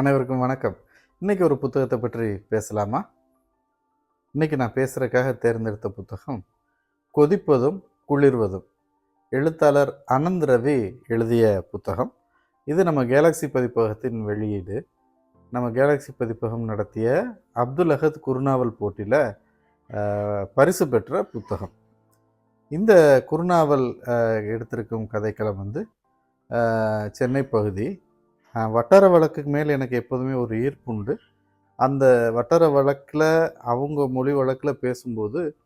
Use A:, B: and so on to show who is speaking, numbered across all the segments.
A: அனைவருக்கும் வணக்கம். இன்றைக்கி ஒரு புத்தகத்தை பற்றி பேசலாமா? இன்றைக்கி நான் பேசுகிறக்காக தேர்ந்தெடுத்த புத்தகம் கொதிப்பதும் குளிர்வதும். எழுத்தாளர் அனந்த் ரவி எழுதிய புத்தகம். இது நம்ம கேலக்ஸி பதிப்பகத்தின் வெளியீடு. நம்ம கேலக்ஸி பதிப்பகம் நடத்திய அப்துல் அகத் குருநாவல் போட்டியில் பரிசு பெற்ற புத்தகம். இந்த குருநாவல் எடுத்திருக்கும் கதைக்களம் வந்து சென்னை பகுதி. வட்டார வழக்குக்கு மேல் எனக்கு எப்போதுமே ஒரு ஈர்ப்பு உண்டு. அந்த வட்டார வழக்கில் அவங்க மொழி வழக்கில் பேசும்போது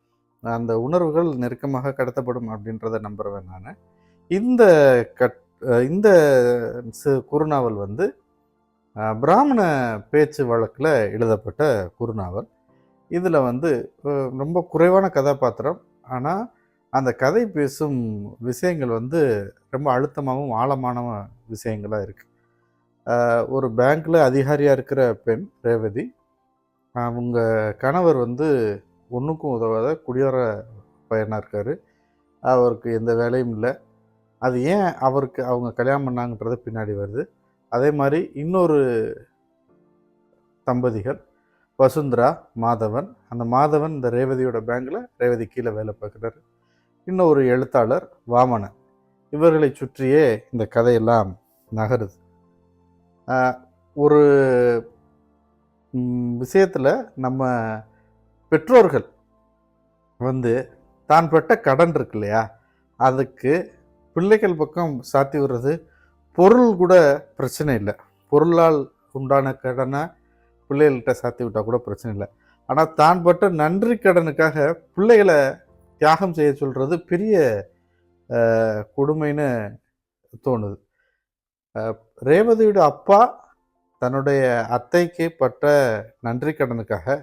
A: அந்த உணர்வுகள் நெருக்கமாக கடத்தப்படும் அப்படின்றத நம்புறேன் நான். இந்த கட் இந்த சு- குறுநாவல் வந்து பிராமண பேச்சு வழக்கில் எழுதப்பட்ட குறுநாவல். இதில் வந்து ரொம்ப குறைவான கதாபாத்திரம். ஆனால் அந்த கதை பேசும் விஷயங்கள் வந்து ரொம்ப அழுத்தமாகவும் ஆழமான விஷயங்களாக இருக்குது ஒரு பேங்க்கில் அதிகாரியாக இருக்கிற பெண் ரேவதி. அவங்க கணவர் வந்து ஒன்றுக்கும் உதவாத குடியோர பையனாக இருக்கார். அவருக்கு எந்த வேலையும் இல்லை. அது ஏன் அவருக்கு அவங்க கல்யாணம் பண்ணாங்கன்றது பின்னாடி வருது. அதே மாதிரி இன்னொரு தம்பதிகள் வசுந்தரா மாதவன். அந்த மாதவன் இந்த ரேவதியோட பேங்கில் ரேவதி கீழே வேலை பார்க்குறாரு. இன்னும் ஒரு எழுத்தாளர் வாமனன். இவர்களை சுற்றியே இந்த கதையெல்லாம் நகருது. ஒரு விஷயத்தில் நம்ம பெற்றோர்கள் வந்து தான் பெற்ற கடன் இருக்கு இல்லையா? அதுக்கு பிள்ளைகள் பக்கம் சாத்தி விடுறது பொருள் கூட பிரச்சனை இல்லை. பொருளால் உண்டான கடனை பிள்ளைகள்கிட்ட சாத்தி விட்டால் கூட பிரச்சனை இல்லை. ஆனால் தான் பட்ட நன்றி கடனுக்காக பிள்ளைகளை தியாகம் செய்ய சொல்கிறது பெரிய கொடுமைன்னு தோணுது. ரேவதியோட அப்பா தன்னுடைய அத்தைக்கு பட்ட நன்றி கடனுக்காக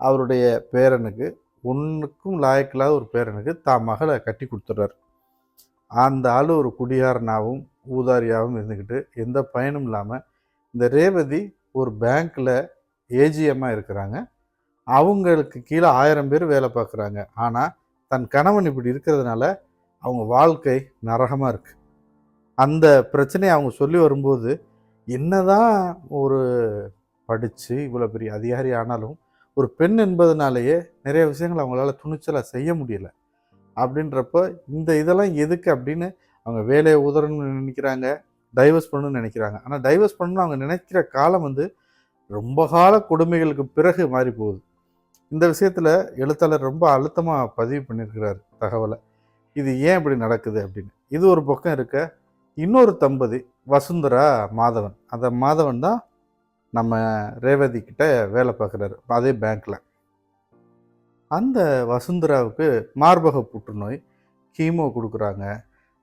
A: அவருடைய பேரனுக்கு ஒன்றுக்கும் லாயக்கில்லாத ஒரு பேரனுக்கு தான் மகளை கட்டி கொடுத்துட்றாரு. அந்த ஆள் ஒரு குடியாரனாகவும் ஊதாரியாகவும் இருந்துக்கிட்டு எந்த பயனும் இல்லாமல் இந்த ரேவதி ஒரு பேங்க்கில் ஏஜிஎம்மாக இருக்கிறாங்க. அவங்களுக்கு கீழே ஆயிரம் பேர் வேலை பார்க்குறாங்க. ஆனால் தன் கணவன் இப்படி இருக்கிறதுனால அவங்க வாழ்க்கை நரகமாக இருக்குது அந்த பிரச்சனையை அவங்க சொல்லி வரும்போது என்னதான் ஒரு படித்து இவ்வளோ பெரிய அதிகாரி ஆனாலும் ஒரு பெண் என்பதனாலேயே நிறைய விஷயங்கள் அவங்களால துணிச்சலாக செய்ய முடியல. அப்படின்றப்ப இந்த இதெல்லாம் எதுக்கு அப்படின்னு அவங்க வேலையை உதறணும்னு நினைக்கிறாங்க டைவர்ஸ் பண்ணணும்னு நினைக்கிறாங்க. ஆனால் டைவர்ஸ் பண்ணணும்னு அவங்க நினைக்கிற காலம் வந்து ரொம்ப கால கொடுமைகளுக்கு பிறகு மாறி போகுது. இந்த விஷயத்தில் எழுத்தாளர் ரொம்ப அழுத்தமாக பதிவு பண்ணியிருக்கிறார் தகவலை. இது ஏன் இப்படி நடக்குது அப்படின்னு. இது ஒரு பக்கம் இருக்க இன்னொரு தம்பதி வசுந்தரா மாதவன். அந்த மாதவன் தான் நம்ம ரேவதி கிட்ட வேலை பார்க்குறாரு அதே பேங்க்கில் அந்த வசுந்தராவுக்கு மார்பக புற்றுநோய் கீமோ கொடுக்குறாங்க.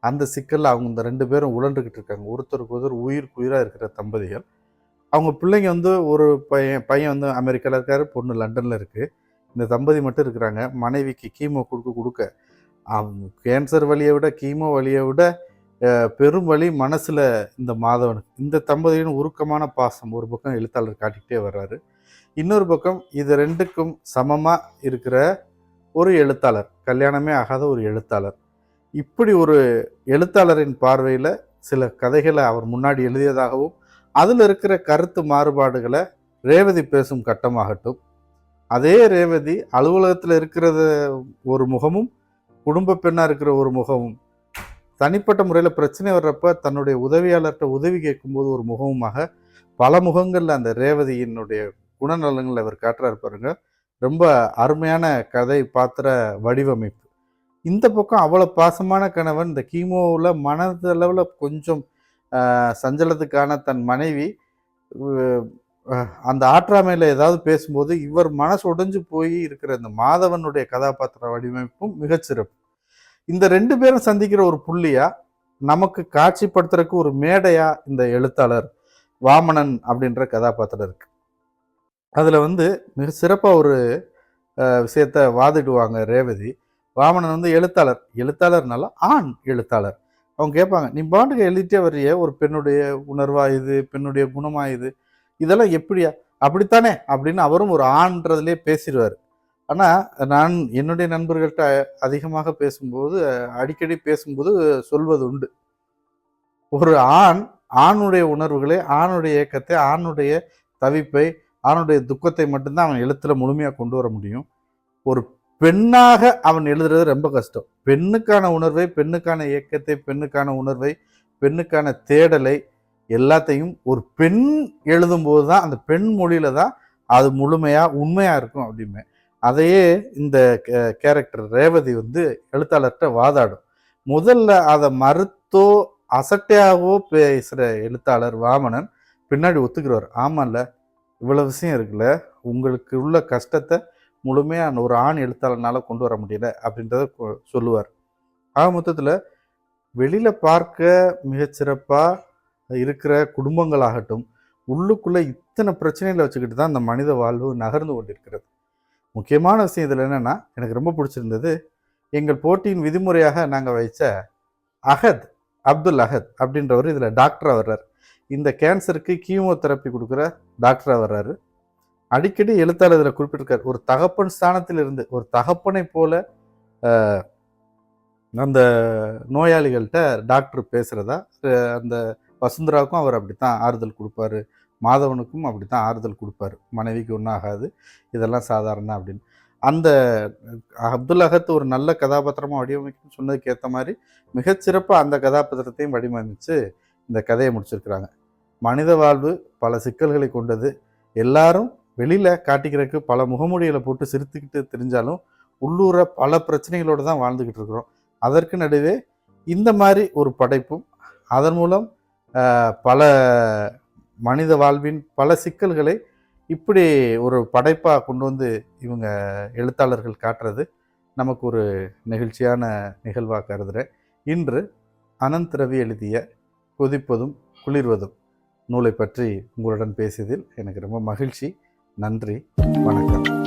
A: அந்த சிக்கலில் அவங்க இந்த ரெண்டு பேரும் உழண்டுக்கிட்டு இருக்காங்க. ஒருத்தருக்கு ஒருத்தர் உயிருக்கு உயிராக இருக்கிற தம்பதிகள். அவங்க பிள்ளைங்க வந்து ஒரு பையன் பையன் வந்து அமெரிக்காவில் இருக்காரு பொண்ணு லண்டனில் இருக்குது இந்த தம்பதி மட்டும் இருக்கிறாங்க. மனைவிக்கு கீமோ கொடுக்க கொடுக்க. அவங்க கேன்சர் வழியை விட கீமோ வழியை விட பெரும் வழி மனசில் இந்த மாதவனுக்கு இந்த தம்பதியின் உருக்கமான பாசம் ஒரு பக்கம் எழுத்தாளர் காட்டிக்கிட்டே வர்றாரு. இன்னொரு பக்கம் இது ரெண்டுக்கும் சமமாக இருக்கிற ஒரு எழுத்தாளர். கல்யாணமே ஆகாத ஒரு எழுத்தாளர். இப்படி ஒரு எழுத்தாளரின் பார்வையில் சில கதைகளை அவர் முன்னாடி எழுதியதாகவும் அதில் இருக்கிற கருத்து மாறுபாடுகளை ரேவதி பேசும் கட்டமாகட்டும் அதே ரேவதி அலுவலகத்தில் இருக்கிறது ஒரு முகமும் குடும்ப பெண்ணாக இருக்கிற ஒரு முகமும் தனிப்பட்ட முறையில் பிரச்சனை வர்றப்ப தன்னுடைய உதவியாளர்கிட்ட உதவி கேட்கும்போது ஒரு முகமுமாக பல முகங்களில் அந்த ரேவதியினுடைய குணநலங்களை அவர் காட்டுறாரு பாருங்க. ரொம்ப அருமையான கதை பாத்திர வடிவமைப்பு. இந்த பக்கம் அவ்வளோ பாசமான கணவன் இந்த கீமோவில் மனதளவில் கொஞ்சம் சஞ்சலத்துக்கான தன் மனைவி அந்த ஆற்றாமையில் ஏதாவது பேசும்போது இவர் மனசு உடைஞ்சு போய் இருக்கிற இந்த மாதவனுடைய கதாபாத்திர வடிவமைப்பும் மிகச்சிறப்பு. இந்த ரெண்டு பேரும் சந்திக்கிற ஒரு புள்ளியா நமக்கு காட்சிப்படுத்துறதுக்கு ஒரு மேடையா இந்த எழுத்தாளர் வாமணன் அப்படின்ற கதாபாத்திரம் இருக்கு. அதில் வந்து மிக சிறப்பாக ஒரு விஷயத்த வாதிடுவாங்க ரேவதி. வாமணன் வந்து எழுத்தாளர். எழுத்தாளர்னால ஆண் எழுத்தாளர். அவங்க கேட்பாங்க நீ பாட்டுக்கு எழுதிட்டே வர்றிய ஒரு பெண்ணுடைய உணர்வா இது பெண்ணுடைய குணமா இது? இதெல்லாம் எப்படியா? அப்படித்தானே அப்படின்னு அவரும் ஒரு ஆண்ன்றதுலேயே பேசிடுவார். ஆனால் நான் என்னுடைய நண்பர்கள்ட்ட அதிகமாக பேசும்போது அடிக்கடி பேசும்போது சொல்வது உண்டு. ஒரு ஆண் ஆணுடைய உணர்வுகளை ஆணுடைய இயக்கத்தை ஆணுடைய தவிப்பை ஆணுடைய துக்கத்தை மட்டும்தான் அவன் எழுத்துல முழுமையாக கொண்டு வர முடியும். ஒரு பெண்ணாக அவன் எழுதுறது ரொம்ப கஷ்டம். பெண்ணுக்கான உணர்வை பெண்ணுக்கான இயக்கத்தை பெண்ணுக்கான உணர்வை பெண்ணுக்கான தேடலை எல்லாத்தையும் ஒரு பெண் எழுதும்போது தான் அந்த பெண் மொழியில தான் அது முழுமையாக உண்மையாக இருக்கும் அப்படிமே அதையே இந்த கேரக்டர் ரேவதி வந்து எழுத்தாளர்கிட்ட வாதாடும். முதல்ல அதை மறுத்தோ அசட்டையாகவோ பேசுகிற எழுத்தாளர் வாமனன் பின்னாடி ஒத்துக்கிறவர் ஆமாம்ல இவ்வளோ விஷயம் இருக்குல்ல உங்களுக்கு உள்ள கஷ்டத்தை முழுமையாக ஒரு ஆண் எழுத்தாளர்னால கொண்டு வர முடியல அப்படின்றத கொ- சொல்லுவார். ஆக மொத்தத்தில் வெளியில் பார்க்க மிகச்சிறப்பாக இருக்கிற குடும்பங்களாகட்டும் உள்ளுக்குள்ளே இத்தனை பிரச்சனைகளை வச்சுக்கிட்டு தான் அந்த மனித வாழ்வு நகர்ந்து கொண்டிருக்கிறது. முக்கியமான விஷயம் இதில் என்னென்னா எனக்கு ரொம்ப பிடிச்சிருந்தது எங்கள் போட்டியின் விதிமுறையாக நாங்கள் வைச்ச அகத் அப்துல் அகத் அப்படின்றவர் இதில் டாக்டராக வர்றார். இந்த கேன்சருக்கு கீமோதெரப்பி கொடுக்குற டாக்டராக வர்றாரு. அடிக்கடி எழுத்தாளர் இதில் குறிப்பிட்டிருக்கார். ஒரு தகப்பன் ஸ்தானத்தில் இருந்து ஒரு தகப்பனை போல அந்த நோயாளிகள்கிட்ட டாக்டர் பேசுகிறதா அந்த வசுந்தராவுக்கும் அவர் அப்படித்தான் ஆறுதல் கொடுப்பாரு. மாதவனுக்கும் அப்படி தான் ஆறுதல் கொடுப்பாரு. மனைவிக்கு ஒன்றும் ஆகாது இதெல்லாம் சாதாரண அப்படின்னு. அந்த அப்துல் அகத் ஒரு நல்ல கதாபாத்திரமாக வடிவமைக்கணும்னு சொன்னதுக்கு ஏற்ற மாதிரி மிகச்சிறப்பாக அந்த கதாபாத்திரத்தையும் வடிவமைச்சு இந்த கதையை முடிச்சிருக்கிறாங்க. மனித வாழ்வு பல சிக்கல்களை கொண்டது. எல்லாரும் வெளியில் காட்டிக்கிறதுக்கு பல முகமூடிகளை போட்டு சிரித்துக்கிட்டு தெரிஞ்சாலும் உள்ளூர பல பிரச்சனைகளோடு தான் வாழ்ந்துக்கிட்டு இருக்கிறோம். அதற்கு நடுவே இந்த மாதிரி ஒரு படைப்பும் அதன் மூலம் பல மனித வாழ்வின் பல சிக்கல்களை இப்படி ஒரு படைப்பாக கொண்டு வந்து இவங்க எழுத்தாளர்கள் காட்டுறது நமக்கு ஒரு நெகிழ்ச்சியான நிகழ்வாக கருதுகிறேன் இன்று அனந்த் ரவி எழுதிய கொதிப்பதும் குளிர்வதும் நூலை பற்றி உங்களுடன் பேசியதில் எனக்கு ரொம்ப மகிழ்ச்சி. நன்றி. வணக்கம்.